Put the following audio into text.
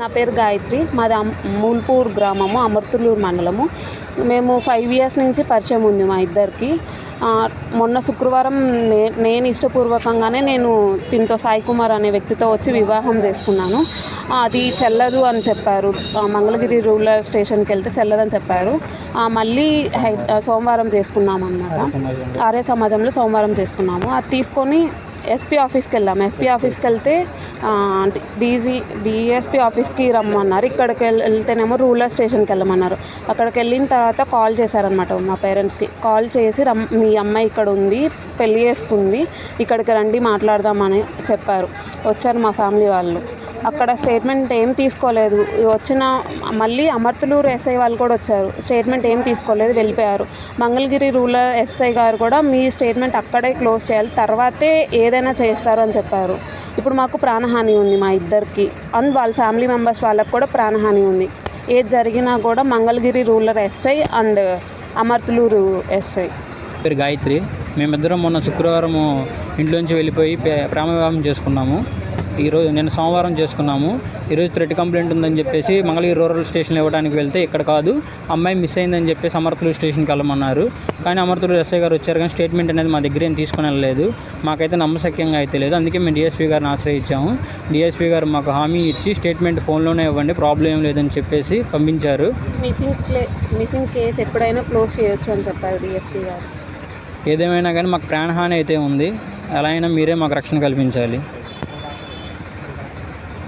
నా పేరు గాయత్రి. మాది మూల్పూర్ గ్రామము అమర్తులూరు మండలము. మేము ఫైవ్ ఇయర్స్ నుంచి పరిచయం ఉంది మా ఇద్దరికి. మొన్న శుక్రవారం నే నేను ఇష్టపూర్వకంగానే నేను దీంతో సాయి కుమార్ అనే వ్యక్తితో వచ్చి వివాహం చేసుకున్నాను. అది చెల్లదు అని చెప్పారు. మంగళగిరి రూరల్ స్టేషన్కి వెళ్తే చెల్లదని చెప్పారు. మళ్ళీ హై సోమవారం చేసుకున్నాం అనమాట ఆర్య సమాజంలో సోమవారం చేసుకున్నాము. అది తీసుకొని ఎస్పీ ఆఫీస్కి వెళ్ళాము ఎస్పీ ఆఫీస్కి వెళ్తే డీజీ డిఎస్పీ ఆఫీస్కి రమ్మన్నారు. ఇక్కడికి వెళ్- వెళ్తేనేమో రూరల్ స్టేషన్కి వెళ్ళమన్నారు. అక్కడికి వెళ్ళిన తర్వాత కాల్ చేశారనమాట మా పేరెంట్స్కి కాల్ చేసి రమ్ మీ అమ్మాయి ఇక్కడ ఉంది పెళ్ళి చేసుకుంది ఇక్కడికి రండి మాట్లాడదామని చెప్పారు. వచ్చారు మా ఫ్యామిలీ వాళ్ళు. అక్కడ స్టేట్మెంట్ ఏం తీసుకోలేదు. వచ్చిన మళ్ళీ అమర్తులూరు ఎస్ఐ వాళ్ళు కూడా వచ్చారు. స్టేట్మెంట్ ఏం తీసుకోలేదు వెళ్ళిపోయారు. మంగళగిరి రూరల్ ఎస్ఐ గారు కూడా మీ స్టేట్మెంట్ అక్కడే క్లోజ్ చేయాలి తర్వాతే ఏదైనా చేస్తారు అని చెప్పారు. ఇప్పుడు మాకు ప్రాణహాని ఉంది మా ఇద్దరికి. అండ్ వాళ్ళ ఫ్యామిలీ మెంబర్స్ వాళ్ళకి కూడా ప్రాణహాని ఉంది. ఏది జరిగినా కూడా Mangalagiri rural SI and Amarthaluru SI. పేరు గాయత్రి. మేమిద్దరం మొన్న శుక్రవారం ఇంట్లోంచి వెళ్ళిపోయి ప్రే- ప్రేమ వివాహం చేసుకున్నాము. ఈరోజు నేను సోమవారం చేసుకున్నాము. ఈరోజు థ్రెడ్ కంప్లైంట్ ఉందని చెప్పేసి మంగళగిరి రూరల్ స్టేషన్లో ఇవ్వడానికి వెళ్తే ఇక్కడ కాదు. అమ్మాయి మిస్ అయిందని చెప్పేసి అమర్తులు స్టేషన్కి వెళ్ళమన్నారు. కానీ అమర్తులు ఎస్ఐ గారు వచ్చారు కానీ స్టేట్మెంట్ అనేది మా దగ్గర ఏం తీసుకుని వెళ్ళలేదు. మాకైతే నమ్మశక్యంగా అయితే లేదు. అందుకే మేము డిఎస్పీ గారిని ఆశ్రయించాము. డిఎస్పీ గారు మాకు హామీ ఇచ్చి స్టేట్మెంట్ ఫోన్లోనే ఇవ్వండి ప్రాబ్లం ఏం లేదని చెప్పేసి పంపించారు. మిస్సింగ్ మిస్సింగ్ కేసు ఎప్పుడైనా క్లోజ్ చేయొచ్చు అని చెప్పారు డిఎస్పీ గారు. ఏదేమైనా కానీ మాకు ప్రాణహాని అయితే ఉంది. ఎలా అయినా మీరే మాకు రక్షణ కల్పించాలి.